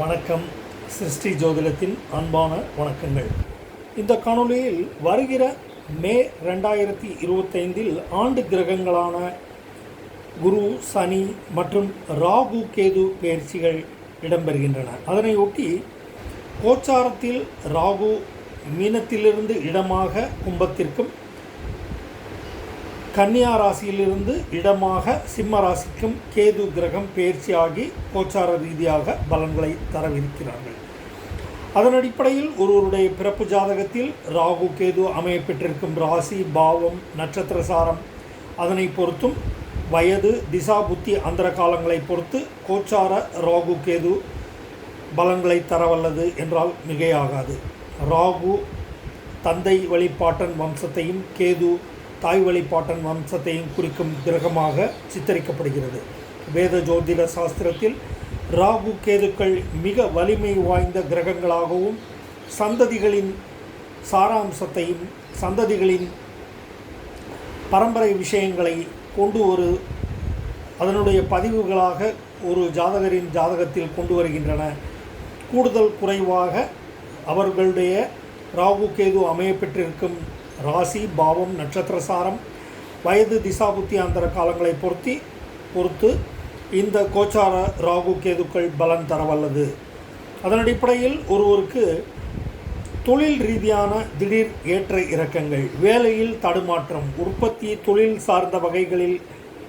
வணக்கம். சிருஷ்டி ஜோதிடத்தின் அன்பான வணக்கங்கள். இந்த காணொளியில் வருகிற மே ரெண்டாயிரத்தி இருபத்தைந்தில் ஆண்டு கிரகங்களான குரு சனி மற்றும் ராகு கேது பயிற்சிகள் இடம்பெறுகின்றன. அதனையொட்டி கோச்சாரத்தில் ராகு மீனத்திலிருந்து இடமாக கும்பத்திற்கும் கன்னியா ராசியிலிருந்து இடமாக சிம்ம ராசிக்கும் கேது கிரகம் பயிற்சியாகி கோச்சார ரீதியாக பலன்களை தரவிருக்கிறார்கள். அதன் அடிப்படையில் ஒருவருடைய பிறப்பு ஜாதகத்தில் ராகு கேது அமைய பெற்றிருக்கும் ராசி பாவம் நட்சத்திர சாரம். அதனை பொறுத்தும் வயது திசா புத்தி அந்தர காலங்களை பொறுத்து கோச்சார ராகு கேது பலன்களை தரவல்லது என்றால் மிகையாகாது. ராகு தந்தை வழிபாட்டன் வம்சத்தையும் கேது தாய் வழிபாட்டன் வம்சத்தையும் குறிக்கும் கிரகமாக சித்தரிக்கப்படுகிறது. வேத ஜோதிட சாஸ்திரத்தில் ராகு கேதுக்கள் மிக வலிமை வாய்ந்த கிரகங்களாகவும் சந்ததிகளின் சாராம்சத்தையும் சந்ததிகளின் பரம்பரை விஷயங்களை கொண்டு ஒரு அதனுடைய பதிவுகளாக ஒரு ஜாதகரின் ஜாதகத்தில் கொண்டு வருகின்றன. கூடுதல் குறைவாக அவர்களுடைய ராகு கேது அமையப்பெற்றிருக்கும் ராசி பாவம் நட்சத்திர சாரம் வயது திசாபுத்தி அந்தர காலங்களை பொருத்தி பொறுத்து இந்த கோச்சார ராகு கேதுக்கள் பலன் தரவல்லது. அதன் அடிப்படையில் ஒருவருக்கு தொழில் ரீதியான திடீர் ஏற்ற இறக்கங்கள் வேலையில் தடுமாற்றம் உற்பத்தி தொழில் சார்ந்த வகைகளில்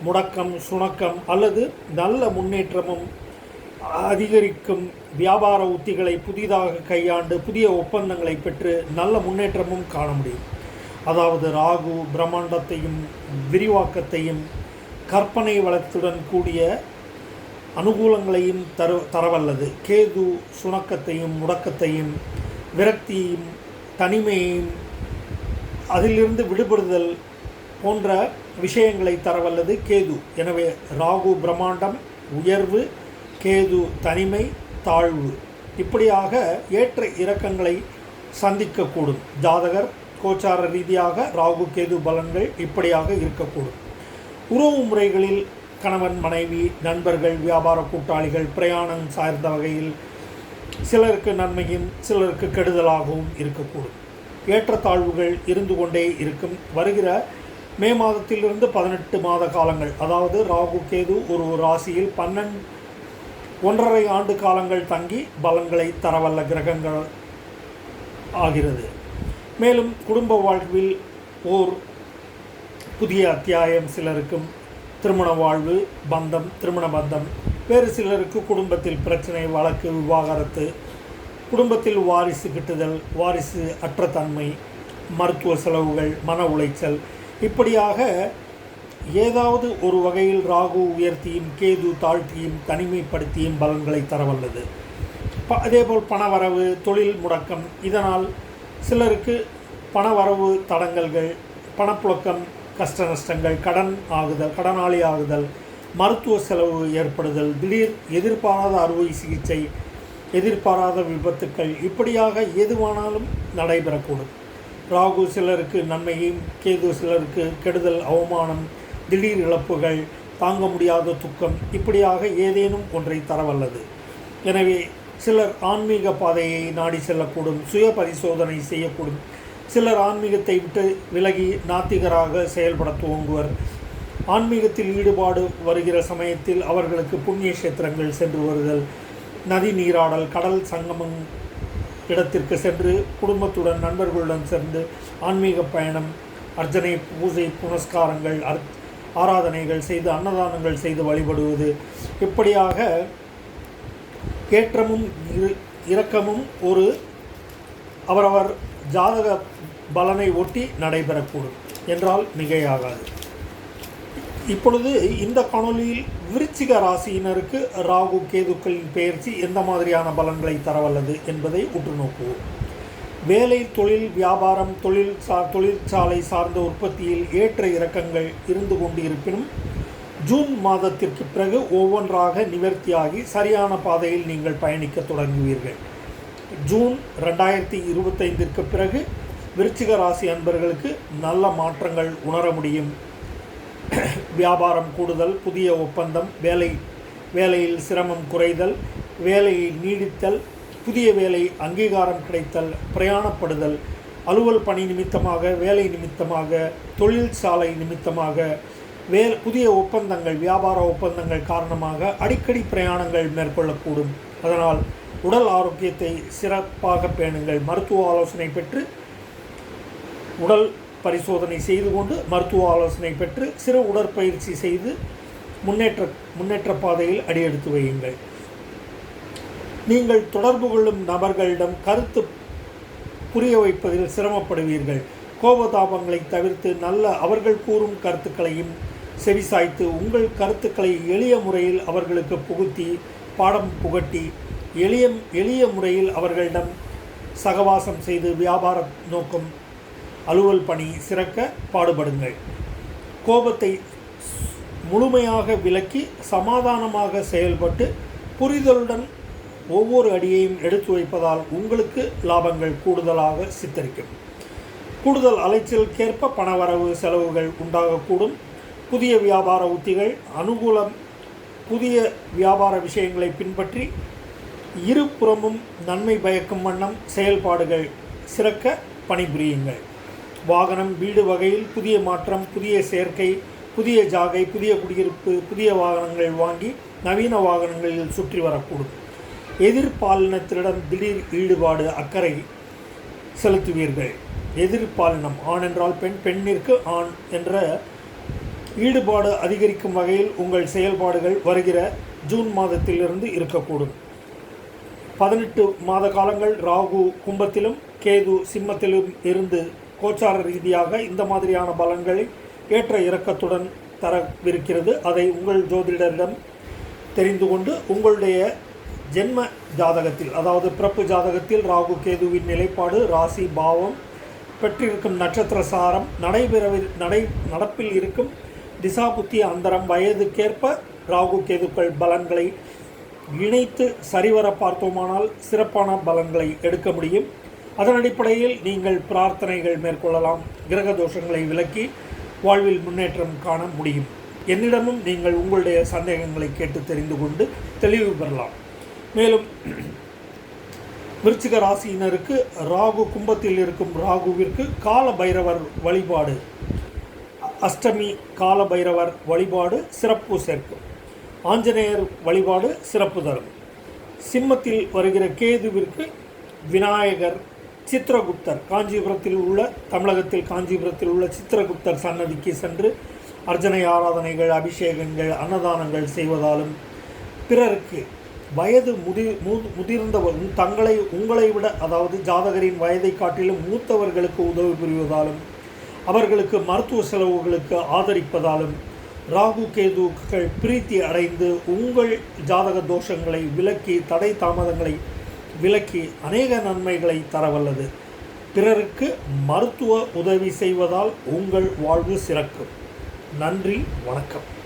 முடக்கம் சுணக்கம் அல்லது நல்ல முன்னேற்றமும் அதிகரிக்கும் வியாபார உத்திகளை புதிதாக கையாண்டு புதிய ஒப்பந்தங்களை பெற்று நல்ல முன்னேற்றமும் காண முடியும். அதாவது ராகு பிரம்மாண்டத்தையும் விரிவாக்கத்தையும் கற்பனை வளத்துடன் கூடிய அனுகூலங்களையும் தரு தரவல்லது. கேது சுணக்கத்தையும் முடக்கத்தையும் விரக்தியையும் தனிமையையும் அதிலிருந்து விடுபடுதல் போன்ற விஷயங்களை தரவல்லது கேது. எனவே ராகு பிரம்மாண்டம் உயர்வு கேது தனிமை தாழ்வு. இப்படியாக ஏற்ற இறக்கங்களை சந்திக்கக்கூடும். ஜாதகர் கோச்சார ரீதியாக ராகு கேது பலன்கள் இப்படியாக இருக்கக்கூடும். உறவு முறைகளில் கணவன் மனைவி நண்பர்கள் வியாபார கூட்டாளிகள் பிரயாணம் சார்ந்த வகையில் சிலருக்கு நன்மையும் சிலருக்கு கெடுதலாகவும் இருக்கக்கூடும். ஏற்றத்தாழ்வுகள் இருந்து கொண்டே இருக்கும். வருகிற மே மாதத்திலிருந்து பதினெட்டு மாத காலங்கள் அதாவது ராகு கேது ஒரு ராசியில் பன்னெண்டு ஒன்றரை ஆண்டு காலங்கள் தங்கி பலன்களை தரவல்ல கிரகங்கள் ஆகிறது. மேலும் குடும்ப வாழ்வில் ஓர் புதிய அத்தியாயம் சிலருக்கும் திருமண வாழ்வு பந்தம் திருமண பந்தம். வேறு சிலருக்கு குடும்பத்தில் பிரச்சனை வழக்கு விவாகரத்து குடும்பத்தில் வாரிசு கிட்டுதல் வாரிசு அற்ற தன்மை மருத்துவ செலவுகள் மன உளைச்சல். இப்படியாக ஏதாவது ஒரு வகையில் ராகு உயர்த்தியும் கேது தாழ்த்தியும் தனிமைப்படுத்தியும் பலன்களை தரவல்லது. ப அதேபோல் பணவரவு தொழில் முடக்கம் இதனால் சிலருக்கு பண வரவு தடங்கல்கள் பணப்புழக்கம் கஷ்ட நஷ்டங்கள் கடன் ஆகுதல் கடனாளி ஆகுதல் மருத்துவ செலவு ஏற்படுதல் திடீர் எதிர்பாராத அறுவை சிகிச்சை எதிர்பாராத விபத்துக்கள் இப்படியாக எதுவானாலும் நடைபெறக்கூடும். ராகு சிலருக்கு நன்மையும் கேது சிலருக்கு கெடுதல் அவமானம் திடீர் இழப்புகள் தாங்க முடியாத துக்கம் இப்படியாக ஏதேனும் ஒன்றை தரவல்லது. எனவே சிலர் ஆன்மீக பாதையை நாடி செல்லக்கூடும் சுய பரிசோதனை செய்யக்கூடும். சிலர் ஆன்மீகத்தை விட்டு விலகி நாத்திகராக செயல்பட துவங்குவர். ஆன்மீகத்தில் ஈடுபாடு வருகிற சமயத்தில் அவர்களுக்கு புண்ணிய கஷேத்திரங்கள் சென்று வருதல். நதி நீராடல் கடல் சங்கமம் இடத்திற்கு சென்று குடும்பத்துடன் நண்பர்களுடன் சேர்ந்து ஆன்மீக பயணம் அர்ச்சனை பூஜை புனஸ்காரங்கள் அர் ஆராதனைகள் செய்து அன்னதானங்கள் செய்து வழிபடுவது. இப்படியாக ஏற்றமும் இரு இரக்கமும் ஒரு அவரவர் ஜாதக பலனை ஒட்டி நடைபெறக்கூடும். என்றால் மிகையாகாது. இப்பொழுது இந்த காணொலியில் விருச்சிக ராசியினருக்கு ராகு கேதுக்களின் பெயர்ச்சி எந்த மாதிரியான பலன்களை தரவல்லது என்பதை உற்று நோக்குவோம். வேலை தொழில் வியாபாரம் தொழில் சா தொழிற்சாலை சார்ந்த உற்பத்தியில் ஏற்ற இறக்கங்கள் இருந்து கொண்டு இருப்பினும் ஜூன் மாதத்திற்கு பிறகு ஒவ்வொன்றாக நிவர்த்தியாகி சரியான பாதையில் நீங்கள் பயணிக்க தொடங்குவீர்கள். ஜூன் ரெண்டாயிரத்தி இருபத்தைந்திற்கு பிறகு விருச்சிக ராசி அன்பர்களுக்கு நல்ல மாற்றங்கள் உணர முடியும். வியாபாரம் கூடுதல் புதிய ஒப்பந்தம் வேலை வேலையில் சிரமம் குறைதல் வேலையை நீடித்தல் புதிய வேலை அங்கீகாரம் கிடைத்தல் பிரயாணப்படுதல் அலுவல் பணி நிமித்தமாக வேலை நிமித்தமாக தொழிற்சாலை நிமித்தமாக வேறு புதிய ஒப்பந்தங்கள் வியாபார ஒப்பந்தங்கள் காரணமாக அடிக்கடி பிரயாணங்கள் மேற்கொள்ளக்கூடும். அதனால் உடல் ஆரோக்கியத்தை சிறப்பாக பேணுங்கள். மருத்துவ ஆலோசனை பெற்று உடல் பரிசோதனை செய்து கொண்டு மருத்துவ ஆலோசனை பெற்று சிறு உடற்பயிற்சி செய்து முன்னேற்ற முன்னேற்ற பாதையில் அடியெடுத்து வையுங்கள். நீங்கள் தொடர்பு கொள்ளும் நபர்களிடம் கருத்து புரிய வைப்பதில் சிரமப்படுவீர்கள். கோபதாபங்களை தவிர்த்து நல்ல அவர்கள் கூறும் கருத்துக்களையும் செவிசாய்த்து உங்கள் கருத்துக்களை எளிய முறையில் அவர்களுக்கு புகுத்தி பாடம் புகட்டி எளிய எளிய முறையில் அவர்களிடம் சகவாசம் செய்து வியாபார நோக்கம் அலுவல் பணி சிறக்க பாடுபடுங்கள். கோபத்தை முழுமையாக விலக்கி சமாதானமாக செயல்பட்டு புரிதலுடன் ஒவ்வொரு அடியையும் எடுத்து வைப்பதால் உங்களுக்கு லாபங்கள் கூடுதலாக சித்தரிக்கும். கூடுதல் அலைச்சலுக்கேற்ப பணவரவு செலவுகள் உண்டாகக்கூடும். புதிய வியாபார உத்திகள் அனுகூலம் புதிய வியாபார விஷயங்களை பின்பற்றி இருபுறமும் நன்மை பயக்கும் வண்ணம் செயல்பாடுகள் சிறக்க பணிபுரியுங்கள். வாகனம் வீடு வகையில் புதிய மாற்றம் புதிய சேர்க்கை புதிய ஜாகை புதிய குடியிருப்பு புதிய வாகனங்கள் வாங்கி நவீன வாகனங்களில் சுற்றி வரக்கூடும். எதிர்பாலினத்திடம் திடீர் ஈடுபாடு அக்கறை செலுத்துவீர்கள். எதிர்பாலினம் ஆண் என்றால் பெண் பெண்ணிற்கு ஆண் என்ற ஈடுபாடு அதிகரிக்கும் வகையில் உங்கள் செயல்பாடுகள் வருகிற ஜூன் மாதத்திலிருந்து இருக்கக்கூடும். பதினெட்டு மாத காலங்கள் ராகு கும்பத்திலும் கேது சிம்மத்திலும் இருந்து கோச்சார ரீதியாக இந்த மாதிரியான பலன்களை ஏற்ற இறக்கத்துடன் தரவிருக்கிறது. அதை உங்கள் ஜோதிடரிடம் தெரிந்து கொண்டு உங்களுடைய ஜென்ம ஜாதகத்தில் அதாவது பிறப்பு ஜாதகத்தில் ராகு கேதுவின் நிலைப்பாடு ராசி பாவம் பெற்றிருக்கும் நட்சத்திர சாரம் நடைபெறவில் நடை நடப்பில் இருக்கும் திசாபுத்தி அந்தரம் வயதுக்கேற்ப ராகு கேதுக்கள் பலன்களை இணைத்து சரிவர பார்த்தோமானால் சிறப்பான பலன்களை எடுக்க முடியும். அதன் அடிப்படையில் நீங்கள் பிரார்த்தனைகள் மேற்கொள்ளலாம். கிரக தோஷங்களை விலக்கி வாழ்வில் முன்னேற்றம் காண முடியும். என்னிடமும் நீங்கள் உங்களுடைய சந்தேகங்களை கேட்டு தெரிந்து கொண்டு தெளிவு பெறலாம். மேலும் விருச்சிக ராசியினருக்கு ராகு கும்பத்தில் இருக்கும் ராகுவிற்கு கால பைரவர் வழிபாடு அஷ்டமி கால பைரவர் வழிபாடு சிறப்பு சேர்க்கும் ஆஞ்சநேயர் வழிபாடு சிறப்பு தரும். சிம்மத்தில் வருகிற கேதுவிற்கு விநாயகர் சித்திரகுப்தர் காஞ்சிபுரத்தில் உள்ள தமிழகத்தில் காஞ்சிபுரத்தில் உள்ள சித்திரகுப்தர் சன்னதிக்கு சென்று அர்ச்சனை ஆராதனைகள் அபிஷேகங்கள் அன்னதானங்கள் செய்வதாலும் பிறருக்கு வயது முதி மு- முதிர்ந்தவர் தங்களை உங்களை விட அதாவது ஜாதகரின் வயதை காட்டிலும் மூத்தவர்களுக்கு உதவி புரிவதாலும் அவர்களுக்கு மருத்துவ செலவுகளுக்கு ஆதரிப்பதாலும் ராகு கேதுக்கள் பிரீத்தி அடைந்து உங்கள் ஜாதக தோஷங்களை விலக்கி தடை தாமதங்களை விலக்கி அநேக நன்மைகளை தரவல்லது. பிறருக்கு மருத்துவ உதவி செய்வதால் உங்கள் வாழ்வு சிறக்கும். நன்றி வணக்கம்.